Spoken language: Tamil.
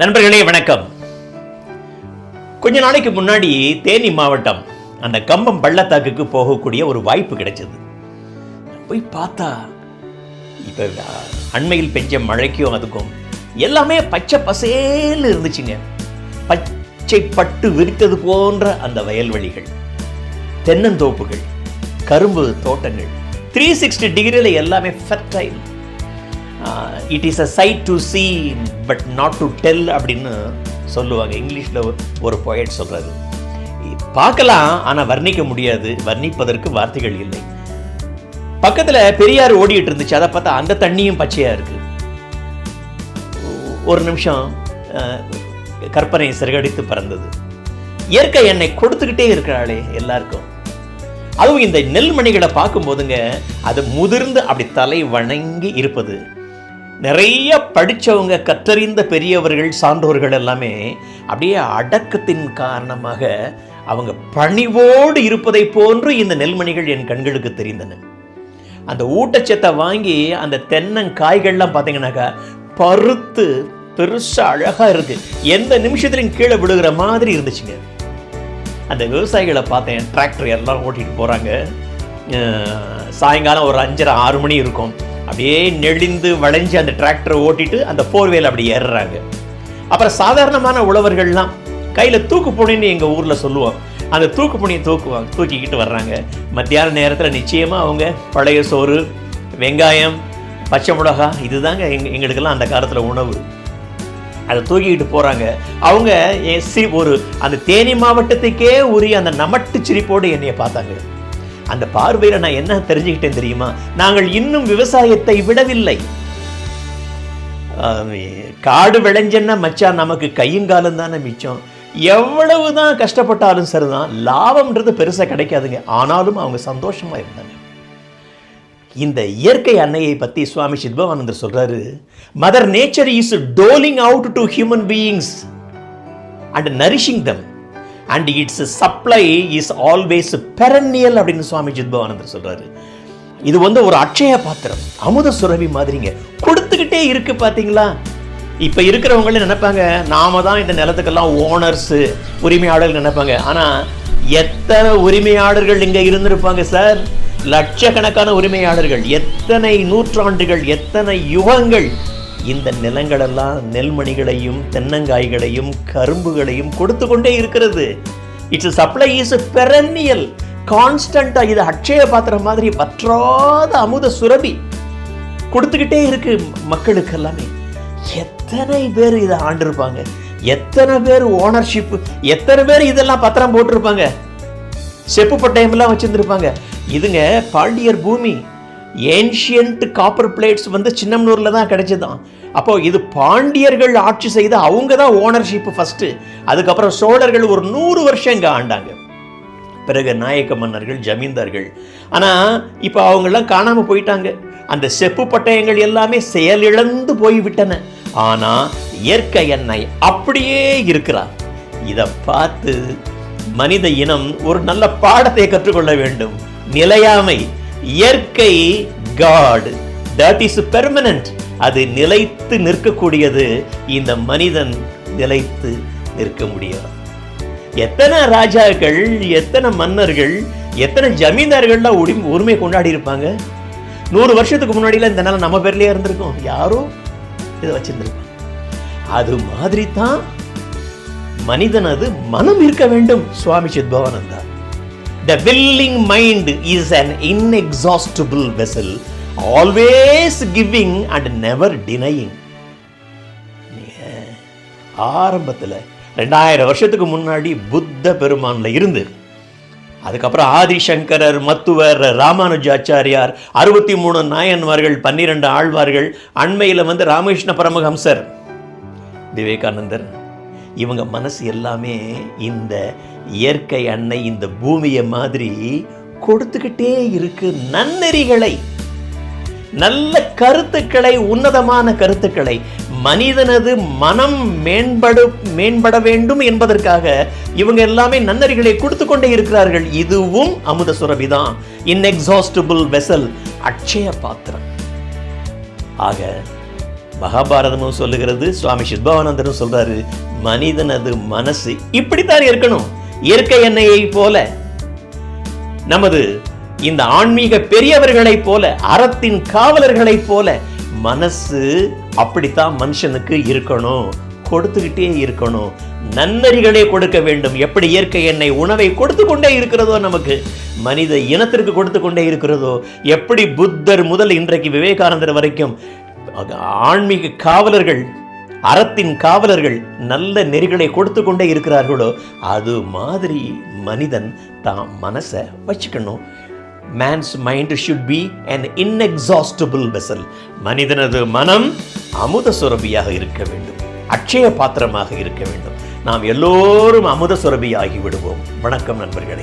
நண்பர்களே வணக்கம். கொஞ்ச நாளைக்கு முன்னாடி தேனி மாவட்டம் அந்த கம்பம் பள்ளத்தாக்குக்கு போகக்கூடிய ஒரு வாய்ப்பு கிடைச்சது. போய் பார்த்தா இப்போ அண்மையில் பெஞ்ச மழைக்கும் அதுக்கும் எல்லாமே பச்சை பசேல்னு இருந்துச்சுங்க. பச்சை பட்டு விரித்தது போன்ற அந்த வயல்வெளிகள் தென்னந்தோப்புகள் கரும்பு தோட்டங்கள் த்ரீ சிக்ஸ்டி டிகிரியில் எல்லாமே fertile it is a sight to see but not to tell அப்படின்னு சொல்லுவாங்க. இங்கிலீஷில் ஒரு பொயட் சொல்கிறாரு பார்க்கலாம் ஆனால் வர்ணிக்க முடியாது. வர்ணிப்பதற்கு வார்த்தைகள் இல்லை. பக்கத்தில் பெரியார் ஓடிட்டு இருந்துச்சு. அதை பார்த்தா அந்த தண்ணியும் பச்சையாக இருக்கு. ஒரு நிமிஷம் அஹ், கற்பனை சிறகடித்து பறந்தது. இயற்கை எண்ணெய் கொடுத்துக்கிட்டே இருக்கிறாளே எல்லாருக்கும். அதுவும் இந்த நெல்மணிகளை பார்க்கும்போதுங்க அது முதிர்ந்து அப்படி தலை வணங்கி இருப்பது. நிறைய படித்தவங்க கற்றறிந்த பெரியவர்கள் சான்றோர்கள் எல்லாமே அப்படியே அடக்கத்தின் காரணமாக அவங்க பணிவோடு இருப்பதை போன்று இந்த நெல்மணிகள் என் கண்களுக்கு தெரிந்தன. அந்த ஊட்டச்சத்தை வாங்கி அந்த தென்னங்காய்கள்லாம் பார்த்தீங்கன்னாக்கா பருத்து பெருசாக அழகாக இருக்கு. எந்த நிமிஷத்துலையும் கீழே விழுகிற மாதிரி இருந்துச்சுங்க. அந்த விவசாயிகளை பார்த்தேன் டிராக்டர் எல்லாம் ஓட்டிகிட்டு போகிறாங்க சாயங்காலம் ஒரு அஞ்சரை ஆறு மணி இருக்கும். அப்படியே நெளிந்து வளைஞ்சு அந்த டிராக்டரை ஓட்டிட்டு அந்த போர்வேல அப்படி ஏறுறாங்க. அப்புறம் சாதாரணமான உழவர்கள்லாம் கையில் தூக்கு புனின்னு எங்கள் ஊரில் சொல்லுவோம் அந்த தூக்கு புனியை தூக்குவாங்க தூக்கிக்கிட்டு வர்றாங்க. மத்தியான நேரத்தில் நிச்சயமாக அவங்க பழைய சோறு வெங்காயம் பச்சை மிளகா இதுதாங்க எங்க எங்களுக்கெல்லாம் அந்த காலத்தில் உணவு. அதை தூக்கிக்கிட்டு போகிறாங்க அவங்க என் சி ஒரு அந்த தேனி மாவட்டத்துக்கே உரிய அந்த நமட்டு சிரிப்போடு என்னையை பார்த்தாங்க. அந்த பார்வையில் நான் என்ன தெரிஞ்சுக்கிட்டேன் தெரியுமா? நாங்கள் இன்னும் விவசாயத்தை விடவில்லை. காடு விளைஞ்சன்னா மச்சான் நமக்கு கையுங்காலம் தானே மிச்சம். எவ்வளவு தான் கஷ்டப்பட்டாலும் சரிதான் லாபம்ன்றது பெருசாக கிடைக்காதுங்க. ஆனாலும் அவங்க சந்தோஷமாக இருந்தாங்க. இந்த இயற்கை அன்னையை பற்றி சுவாமி சித்பவானந்தர் சொல்கிறாரு mother nature is doling out to human beings and nourishing them and its supply is always perennial அப்படின்னு சுவாமி சித்பவானந்தர் சொல்கிறாரு இது வந்து ஒரு அட்சய பாத்திரம். அமுத சுரபி மாதிரிங்க. கொடுத்துக்கிட்டே இருக்கு பார்த்தீங்களா இப்போ இருக்கிறவங்களே நினைப்பாங்க நாம தான் இந்த நிலத்துக்கெல்லாம் ஓனர்ஸ் உரிமையாளர்கள் நினைப்பாங்க. ஆனா எத்தனை உரிமையாளர்கள் இங்கே இருந்திருப்பாங்க சார்? லட்சக்கணக்கான உரிமையாளர்கள் எத்தனை நூற்றாண்டுகள் எத்தனை யுகங்கள் இந்த நிலங்களெல்லாம் நெல்மணிகளையும் தென்னங்காய்களையும் கரும்புகளையும் கொடுத்து கொண்டே இருக்கிறது இட்ஸ் சப்ளை இஸ் பெரன்னியல் கான்ஸ்டண்டா இது அட்சய பாத்திரம் மாதிரி வற்றாத அமுத சுரபி கொடுத்துக்கிட்டே இருக்கு மக்களுக்கு எல்லாமே. எத்தனை பேர் இதை ஆண்டிருப்பாங்க? எத்தனை பேர் ஓனர்ஷிப் எத்தனை பேர் இதெல்லாம் பத்திரம் போட்டிருப்பாங்க? செப்பு பட்டயமெல்லாம் வச்சிருந்துருப்பாங்க. இதுங்க பாண்டியர் பூமி ஏன்ஷியன்ட் காப்பர் பிளேட்ஸ் வந்து சின்னம்னூர்ல தான் கிடைச்சதான் அப்போ இது பாண்டியர்கள் ஆட்சி செய்த அவங்க தான் ஓனர்ஷிப் ஃபஸ்ட்டு அதுக்கப்புறம் சோழர்கள் ஒரு நூறு வருஷம் இங்கே ஆண்டாங்க. பிறகு நாயக்க மன்னர்கள் ஜமீன்தார்கள். ஆனால் இப்போ அவங்களாம் காணாமல் போயிட்டாங்க. அந்த செப்பு பட்டயங்கள் எல்லாமே செயலிழந்து போய்விட்டன. ஆனால் இயற்கை எண்ணெய் அப்படியே இருக்கிறார் இதை பார்த்து மனித இனம் ஒரு நல்ல பாடத்தை கற்றுக்கொள்ள வேண்டும். நிலையாமை இயற்கை காட் தட் இஸ் பெர்மனன்ட் அது நிலைத்து நிற்கக்கூடியது இந்த மனிதன் நிலைத்து நிற்க முடியாது. எத்தனை ராஜாக்கள் எத்தனை மன்னர்கள் எத்தனை ஜமீன்தார்கள்லாம் உரிமை உரிமை கொண்டாடி இருப்பாங்க? நூறு வருஷத்துக்கு முன்னாடியில் இந்த நாள் நம்ம பேர்லயே இருந்திருக்கோம். யாரோ இதை வச்சிருந்துருக்கோம் அது மாதிரி தான் மனிதனது மனம் இருக்க வேண்டும் Swami Chidbhavananda. The willing mind is an inexhaustible vessel always giving and never denying ஆரம்பத்தில் ரெண்டாயிரம் வருஷத்துக்கு முன்னாடி புத்த பெருமானில் இருந்து அதுக்கப்புறம் ஆதிசங்கரர் மத்துவர் ராமானுஜாச்சாரியார் அறுபத்தி மூணு நாயன்மார்கள் பன்னிரெண்டு ஆழ்வார்கள் அண்மையில் வந்து ராமகிருஷ்ண பரமஹம்சர் விவேகானந்தர். இவங்க மனசு எல்லாமே இந்த இயற்கை அன்னை இந்த பூமியை மாதிரி கொடுத்துக்கிட்டே இருக்கு நன்னெறிகளை. நல்ல கருத்துக்களை உன்னதமான கருத்துக்களை. மனிதனது மனம் மேம்படு மேம்பட வேண்டும் என்பதற்காக இவங்க எல்லாமே நன்னறிகளை கொடுத்து கொண்டே இருக்கிறார்கள். இதுவும் அமுத சுரபிதான். இன்எக்ஸாஸ்டிபிள் வெசல் அட்சய பாத்திரம். ஆக மகாபாரதமும் சொல்லுகிறது சுவாமி சித்பவானந்தரும் சொல்றாரு மனிதனது மனசு இப்படித்தான் இருக்கணும். இயற்கை எண்ணெயை போல நமது இந்த ஆன்மீக பெரியவர்களைப் போல அறத்தின் காவலர்களைப் போல மனசு அப்படித்தான் மனுஷனுக்கு இருக்கணும் கொடுத்துக்கிட்டே இருக்கணும். நன்னறிகளே கொடுக்க வேண்டும். எப்படி இயற்கை எண்ணெய் உணவை கொடுத்து கொண்டே இருக்கிறதோ நமக்கு மனித இனத்திற்கு கொடுத்து கொண்டே இருக்கிறதோ எப்படி புத்தர் முதல் இன்றைக்கு விவேகானந்தர் வரைக்கும் ஆன்மீக காவலர்கள் அறத்தின் காவலர்கள் நல்ல நெறிகளை கொடுத்து கொண்டே இருக்கிறார்களோ அது மாதிரி மனிதன் தான் மனசை வச்சுக்கணும். Man's mind should be an inexhaustible vessel மனிதனது மனம் அமுத சுரபியாக இருக்க வேண்டும். அட்சய பாத்திரமாக இருக்க வேண்டும். நாம் எல்லோரும் அமுத ஆகி விடுவோம். வணக்கம் நண்பர்களே.